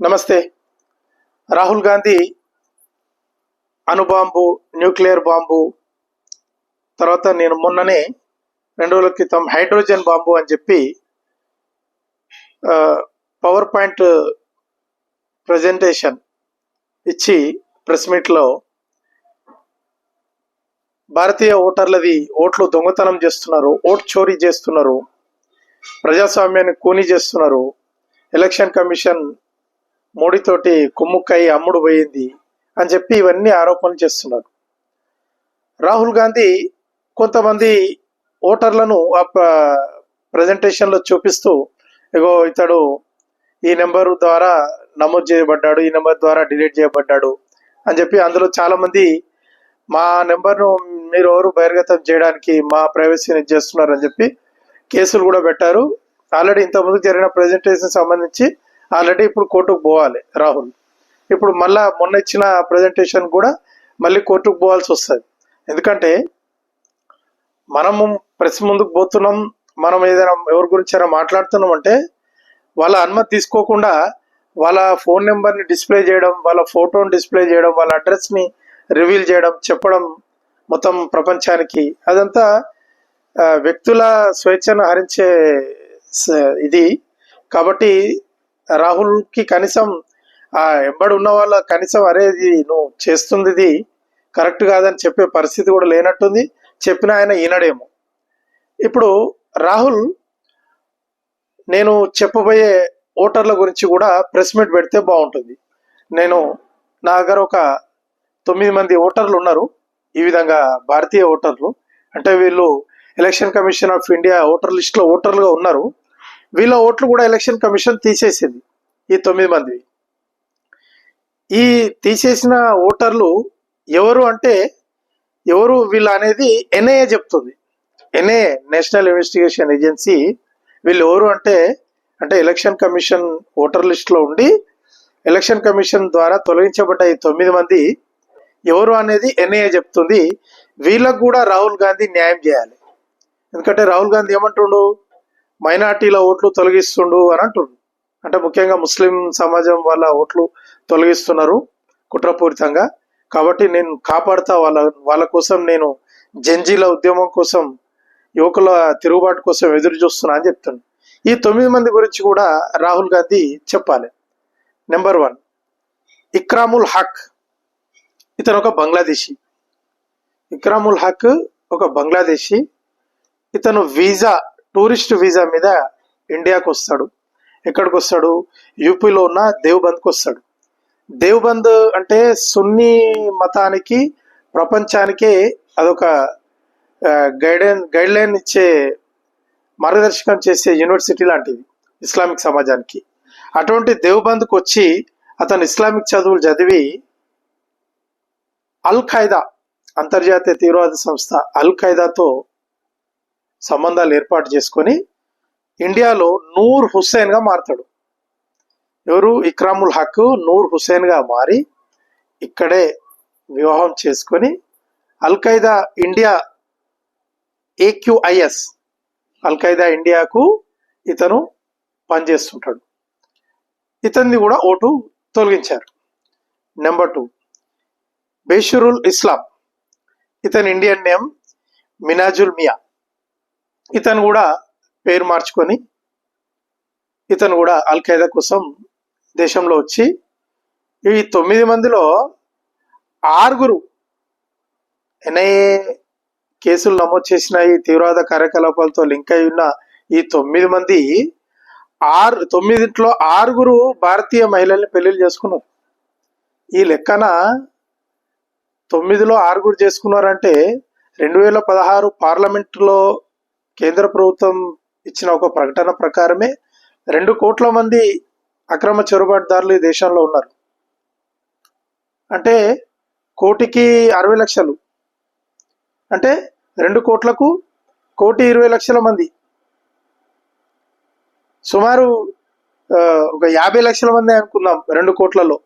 నమస్తే. రాహుల్ గాంధీ అణుబాంబు nuclear bomb తర్వాత నేను మొన్ననే రెండు రోజుల క్రితం హైడ్రోజన్ బాంబు అని చెప్పి పవర్ పాయింట్ ప్రజెంటేషన్ ఇచ్చి ప్రెస్ మీట్లో భారతీయ ఓటర్లది ఓట్లు దొంగతనం చేస్తున్నారు ఓట్ చోరీ చేస్తున్నారు ప్రజాస్వామ్యాన్ని కూని చేస్తున్నారు ఎలక్షన్ కమిషన్ మోడీతోటి కుమ్ముక్కై అమ్ముడు పోయింది అని చెప్పి ఇవన్నీ ఆరోపణలు చేస్తున్నారు. రాహుల్ గాంధీ కొంతమంది ఓటర్లను ఆ ప్రజెంటేషన్లో చూపిస్తూ ఇగో ఇతడు ఈ నెంబర్ ద్వారా నమోదు చేయబడ్డాడు ఈ నెంబర్ ద్వారా డిలీట్ చేయబడ్డాడు అని చెప్పి అందులో చాలామంది మా నెంబర్ను మీరు ఎవరు బహిర్గతం చేయడానికి మా ప్రైవసీని చేస్తున్నారు అని చెప్పి కేసులు కూడా పెట్టారు. ఆల్రెడీ ఇంతకుముందు జరిగిన ప్రజెంటేషన్ సంబంధించి ఆల్రెడీ ఇప్పుడు కోర్టుకు పోవాలి రాహుల్. ఇప్పుడు మళ్ళా మొన్న ఇచ్చిన ప్రజెంటేషన్ కూడా మళ్ళీ కోర్టుకు పోవాల్సి వస్తుంది. ఎందుకంటే మనము ప్రెస్ ముందుకు పోతున్నాం మనం ఏదైనా ఎవరి గురించి అయినా మాట్లాడుతున్నాం అంటే వాళ్ళ అనుమతి తీసుకోకుండా వాళ్ళ ఫోన్ నెంబర్ని డిస్ప్లే చేయడం వాళ్ళ ఫోటోని డిస్ప్లే చేయడం వాళ్ళ అడ్రస్ని రివీల్ చేయడం చెప్పడం మొత్తం ప్రపంచానికి అదంతా వ్యక్తుల స్వేచ్ఛను హరించే స- ఇది. కాబట్టి రాహుల్కి కనీసం ఆ ఎంబడి ఉన్న వాళ్ళ కనీసం అరే ఇది నువ్వు చేస్తుంది ఇది కరెక్ట్ కాదని చెప్పే పరిస్థితి కూడా లేనట్టుంది. చెప్పిన ఆయన ఈనడేమో. ఇప్పుడు రాహుల్ నేను చెప్పబోయే ఓటర్ల గురించి కూడా ప్రెస్ మీట్ పెడితే బాగుంటుంది. నేను నా దగ్గర ఒక తొమ్మిది మంది ఓటర్లు ఉన్నారు. ఈ విధంగా భారతీయ ఓటర్లు. అంటే వీళ్ళు election commission of India voter లిస్ట్లో ఓటర్లుగా ఉన్నారు. వీళ్ళ ఓట్లు కూడా ఎలక్షన్ కమిషన్ తీసేసింది ఈ తొమ్మిది మంది. ఈ తీసేసిన ఓటర్లు ఎవరు అంటే ఎవరు వీళ్ళు అనేది ఎన్ఐఏ చెప్తుంది. ఎన్ఐఏ నేషనల్ ఇన్వెస్టిగేషన్ ఏజెన్సీ వీళ్ళు ఎవరు అంటే అంటే ఎలక్షన్ కమిషన్ ఓటర్ లిస్ట్లో ఉండి ఎలక్షన్ కమిషన్ ద్వారా తొలగించబడ్డ ఈ తొమ్మిది మంది ఎవరు అనేది ఎన్ఐఏ చెప్తుంది. వీళ్ళకు కూడా రాహుల్ గాంధీ న్యాయం చేయాలి. ఎందుకంటే రాహుల్ గాంధీ ఏమంటుండు? మైనార్టీల ఓట్లు తొలగిస్తుండు అని అంటుండ్రు. అంటే ముఖ్యంగా ముస్లిం సమాజం వాళ్ళ ఓట్లు తొలగిస్తున్నారు కుట్రపూరితంగా. కాబట్టి నేను కాపాడుతా వాళ్ళ వాళ్ళ కోసం నేను జంజీల ఉద్యమం కోసం యువకుల తిరుగుబాటు కోసం ఎదురు చూస్తున్నా అని చెప్తాను ఈ తొమ్మిది మంది గురించి కూడా రాహుల్ గాంధీ చెప్పాలి. నెంబర్ వన్ ఇక్రాముల్ హక్ ఇతను ఒక బంగ్లాదేశీ. ఇక్రాముల్ హక్ ఒక బంగ్లాదేశీ. ఇతను వీసా టూరిస్ట్ వీసా మీద ఇండియాకు వస్తాడు. ఎక్కడికి వస్తాడు? యూపీలో ఉన్న దేవ్బంద్కి వస్తాడు. దేవ్బంద్ అంటే సున్నీ మతానికి ప్రపంచానికే అదొక గైడెన్ గైడ్ లైన్ ఇచ్చే మార్గదర్శకం చేసే యూనివర్సిటీ లాంటిది ఇస్లామిక్ సమాజానికి. అటువంటి దేవ్బంద్కు వచ్చి అతను ఇస్లామిక్ చదువులు చదివి అల్ ఖైదా అంతర్జాతీయ తీవ్రవాద సంస్థ అల్ ఖైదాతో సంబంధాలు ఏర్పాటు చేసుకొని ఇండియాలో నూర్ హుస్సేన్గా మారతాడు. ఎవరు? ఇక్రాముల్ హక్ నూర్ హుస్సేన్గా మారి ఇక్కడే వివాహం చేసుకొని al Qaeda India AQIS al Qaeda ఇండియాకు ఇతను పనిచేస్తుంటాడు. ఇతన్ని కూడా ఓటు తొలగించారు. Number two Bashirul Islam. ఇతని ఇండియన్ నేమ్ మినాజుల్ మియా. ఇతను కూడా పేరు మార్చుకొని ఇతను కూడా అల్ ఖైదా కోసం దేశంలో వచ్చి ఈ తొమ్మిది మందిలో ఆరుగురు ఎన్ఐఏ కేసులు నమోదు చేసిన ఈ తీవ్రవాద కార్యకలాపాలతో లింక్ అయి ఉన్న ఈ తొమ్మిది మంది ఆరు తొమ్మిదింట్లో ఆరుగురు భారతీయ మహిళల్ని పెళ్ళిళ్ళు చేసుకున్నారు. ఈ లెక్కన తొమ్మిదిలో ఆరుగురు చేసుకున్నారంటే రెండు వేల పదహారు పార్లమెంట్లో కేంద్ర ప్రభుత్వం ఇచ్చిన ఒక ప్రకటన ప్రకారమే రెండు కోట్ల మంది అక్రమ చొరబాటుదారులు ఈ దేశంలో ఉన్నారు. అంటే కోటికి అరవై లక్షలు. అంటే రెండు కోట్లకు కోటి ఇరవై లక్షల మంది. సుమారు ఒక యాభై లక్షల మంది అనుకుందాం రెండు కోట్లలో.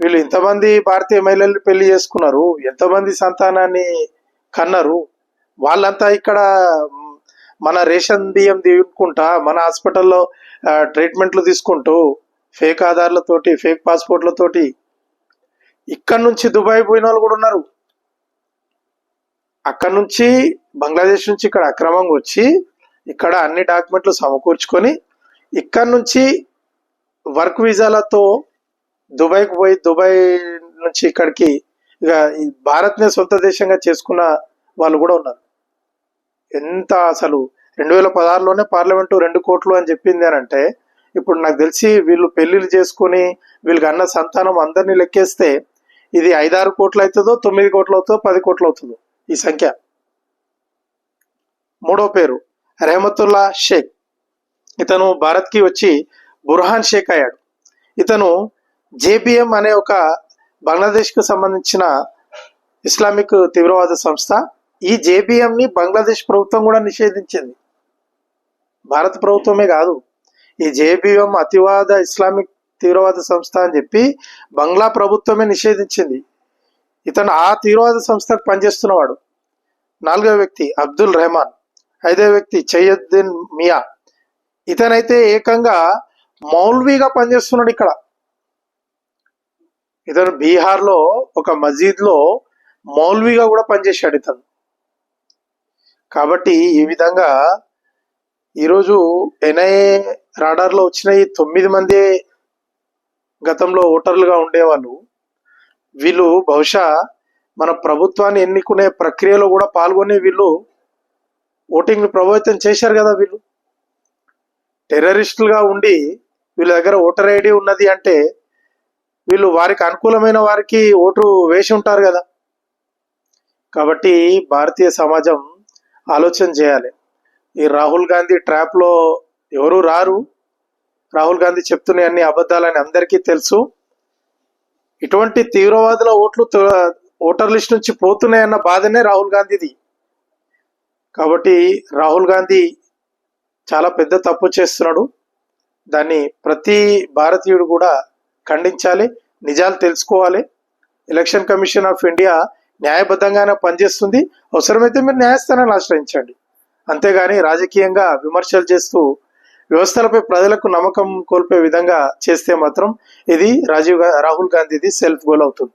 వీళ్ళు ఇంతమంది భారతీయ మహిళలు పెళ్ళి చేసుకున్నారు. ఎంతమంది సంతానాన్ని కన్నారు? వాళ్ళంతా ఇక్కడ మన రేషన్ బియ్యం తీసుకుంటా మన హాస్పిటల్లో ట్రీట్మెంట్లు తీసుకుంటూ ఫేక్ ఆధార్లతోటి ఫేక్ పాస్పోర్ట్లతోటి ఇక్కడ నుంచి దుబాయ్ పోయిన వాళ్ళు కూడా ఉన్నారు. అక్కడ నుంచి బంగ్లాదేశ్ నుంచి ఇక్కడ అక్రమంగా వచ్చి ఇక్కడ అన్ని డాక్యుమెంట్లు సమకూర్చుకొని ఇక్కడ నుంచి వర్క్ వీసాలతో దుబాయ్కి పోయి దుబాయ్ నుంచి ఇక్కడికి ఇక భారత్నే సొంత దేశంగా చేసుకున్న వాళ్ళు కూడా ఉన్నారు. ఎంత అసలు? రెండు వేల పదహారులోనే పార్లమెంటు రెండు కోట్లు అని చెప్పింది అని అంటే ఇప్పుడు నాకు తెలిసి వీళ్ళు పెళ్ళిళ్ళు చేసుకొని వీళ్ళకి అన్న సంతానం అందరినీ లెక్కేస్తే ఇది ఐదారు కోట్లు అవుతుందో తొమ్మిది కోట్లు అవుతుందో పది కోట్లు అవుతుందో ఈ సంఖ్య. మూడో పేరు రెహమతుల్లా షేక్. ఇతను భారత్కి వచ్చి బుర్హాన్ షేక్ అయ్యాడు. ఇతను జేబిఎం అనే ఒక బంగ్లాదేశ్కు సంబంధించిన ఇస్లామిక్ తీవ్రవాద సంస్థ ఈ జేబీఎంని బంగ్లాదేశ్ ప్రభుత్వం కూడా నిషేధించింది. భారత ప్రభుత్వమే కాదు. ఈ జేబీఎం అతివాద ఇస్లామిక్ తీవ్రవాద సంస్థ అని చెప్పి బంగ్లా ప్రభుత్వమే నిషేధించింది. ఇతను ఆ తీవ్రవాద సంస్థకు పనిచేస్తున్నవాడు. నాలుగో వ్యక్తి అబ్దుల్ రెహమాన్. ఐదో వ్యక్తి చయ్యుద్దీన్ మియా. ఇతనైతే ఏకంగా మౌల్వీగా పనిచేస్తున్నాడు ఇక్కడ. ఇతను బీహార్లో ఒక మసీద్లో మౌల్వీగా కూడా పనిచేశాడు ఇతను. కాబట్టి ఈ విధంగా ఈరోజు ఎన్ఐఏ రాడార్లో వచ్చిన ఈ తొమ్మిది మంది గతంలో ఓటర్లుగా ఉండేవాళ్ళు వీళ్ళు బహుశా మన ప్రభుత్వాన్ని ఎన్నుకునే ప్రక్రియలో కూడా పాల్గొని వీళ్ళు ఓటింగ్ను ప్రభావితం చేశారు కదా వీళ్ళు. టెర్రరిస్టులుగా ఉండి వీళ్ళ దగ్గర ఓటర్ ఐడి ఉన్నది అంటే వీళ్ళు వారికి అనుకూలమైన వారికి ఓటు వేసి ఉంటారు కదా. కాబట్టి భారతీయ సమాజం ఆలోచన చేయాలి. ఈ రాహుల్ గాంధీ ట్రాప్లో ఎవరు రారు? రాహుల్ గాంధీ చెప్తున్న అన్ని అబద్ధాలని అందరికీ తెలుసు. ఇటువంటి తీవ్రవాదుల ఓట్లు ఓటర్ లిస్ట్ నుంచి పోతున్నాయన్న బాధనే రాహుల్ గాంధీది. కాబట్టి రాహుల్ గాంధీ చాలా పెద్ద తప్పు చేస్తున్నాడు. దాన్ని ప్రతి భారతీయుడు కూడా ఖండించాలి నిజాలు తెలుసుకోవాలి. ఎలక్షన్ కమిషన్ ఆఫ్ ఇండియా న్యాయబద్ధంగానే పనిచేస్తుంది. అవసరమైతే మీరు న్యాయస్థానాన్ని ఆశ్రయించండి. అంతేగాని రాజకీయంగా విమర్శలు చేస్తూ వ్యవస్థలపై ప్రజలకు నమ్మకం కోల్పోయే విధంగా చేస్తే మాత్రం ఇది రాజీవ్గా రాహుల్ గాంధీది సెల్ఫ్ గోల్ అవుతుంది.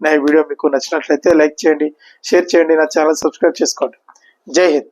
నా ఈ వీడియో మీకు నచ్చినట్లయితే లైక్ చేయండి షేర్ చేయండి నా ఛానల్ సబ్స్క్రైబ్ చేసుకోండి. జై హింద్.